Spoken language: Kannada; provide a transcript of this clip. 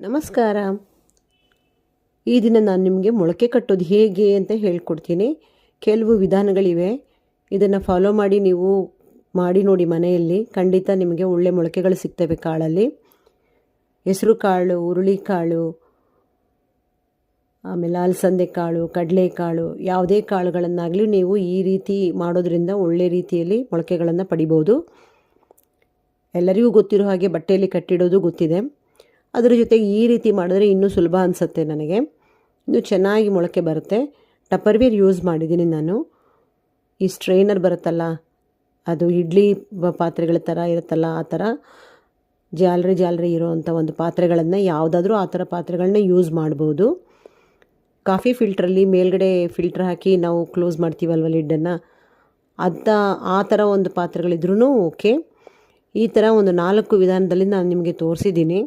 ನಮಸ್ಕಾರ. ಈ ದಿನ ನಾನು ನಿಮಗೆ ಮೊಳಕೆ ಕಟ್ಟೋದು ಹೇಗೆ ಅಂತ ಹೇಳ್ಕೊಡ್ತೀನಿ. ಕೆಲವು ವಿಧಾನಗಳಿವೆ. ಇದನ್ನು ಫಾಲೋ ಮಾಡಿ ನೀವು ಮಾಡಿ ನೋಡಿ ಮನೆಯಲ್ಲಿ. ಖಂಡಿತ ನಿಮಗೆ ಒಳ್ಳೆ ಮೊಳಕೆಗಳು ಸಿಗ್ತವೆ ಕಾಳಲ್ಲಿ. ಹೆಸರು ಕಾಳು ಹುರುಳಿಕಾಳು ಆಮೇಲೆ ಅಲಸಂದೆ ಕಾಳು ಕಡಲೆಕಾಳು ಯಾವುದೇ ಕಾಳುಗಳನ್ನಾಗಲಿ ನೀವು ಈ ರೀತಿ ಮಾಡೋದ್ರಿಂದ ಒಳ್ಳೆ ರೀತಿಯಲ್ಲಿ ಮೊಳಕೆಗಳನ್ನು ಪಡಿಬೋದು. ಎಲ್ಲರಿಗೂ ಗೊತ್ತಿರೋ ಹಾಗೆ ಬಟ್ಟೆಯಲ್ಲಿ ಕಟ್ಟಿಡೋದು ಗೊತ್ತಿದೆ. ಅದರ ಜೊತೆಗೆ ಈ ರೀತಿ ಮಾಡಿದ್ರೆ ಇನ್ನೂ ಸುಲಭ ಅನಿಸುತ್ತೆ ನನಗೆ. ಇನ್ನೂ ಚೆನ್ನಾಗಿ ಮೊಳಕೆ ಬರುತ್ತೆ. ಟಪ್ಪರ್ವೇರ್ ಯೂಸ್ ಮಾಡಿದ್ದೀನಿ ನಾನು. ಈ ಸ್ಟ್ರೈನರ್ ಬರುತ್ತಲ್ಲ, ಅದು ಇಡ್ಲಿ ಪಾತ್ರೆಗಳ ಥರ ಇರುತ್ತಲ್ಲ, ಆ ಥರ ಜಾಲರಿ ಜಾಲರಿ ಇರೋವಂಥ ಒಂದು ಪಾತ್ರೆಗಳನ್ನು ಯಾವುದಾದ್ರೂ ಆ ಥರ ಪಾತ್ರೆಗಳನ್ನ ಯೂಸ್ ಮಾಡ್ಬೋದು. ಕಾಫಿ ಫಿಲ್ಟ್ರಲ್ಲಿ ಮೇಲ್ಗಡೆ ಫಿಲ್ಟ್ರ್ ಹಾಕಿ ನಾವು ಕ್ಲೋಸ್ ಮಾಡ್ತೀವಲ್ವ ಲಿಡ್ಡನ್ನು ಅಂತ ಆ ಥರ ಒಂದು ಪಾತ್ರೆಗಳಿದ್ರೂ ಓಕೆ ಈ ಥರ ಒಂದು ನಾಲ್ಕು ವಿಧಾನದಲ್ಲಿ ನಾನು ನಿಮಗೆ ತೋರಿಸಿದ್ದೀನಿ.